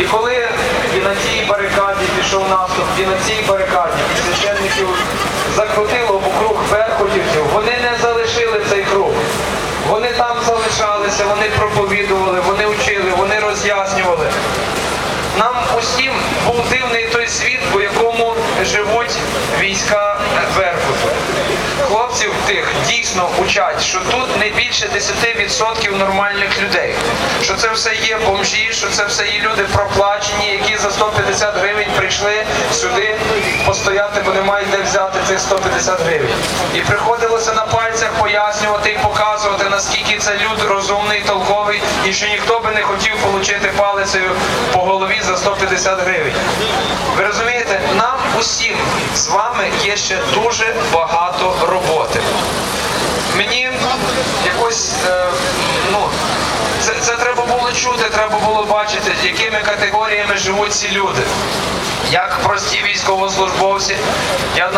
І коли і на цій барикаді пішов наступ, і на цій барикаді священників закрутило вокруг беркутівців, вони не залишили цей круг. Вони там залишалися, вони проповідували, вони вчили, вони роз'яснювали. Нам усім був дивний Хлопців тих дійсно учать, що тут не більше 10% нормальних людей. Що це все є бомжі, що це все є люди проплачені, які за 150 гривень прийшли сюди постояти, бо не мають де взяти цих 150 гривень. І приходилося на пальцях пояснювати і показувати, наскільки це люд розумний, толковий, і що ніхто би не хотів отримати палицею по голові за 150 гривень. Ви розумієте, нам усім з вами є ще дуже багато роботи. Мені якось е, ну. Це, це треба було чути, треба було бачити, якими категоріями живуть ці люди. Як прості військовослужбовці. Я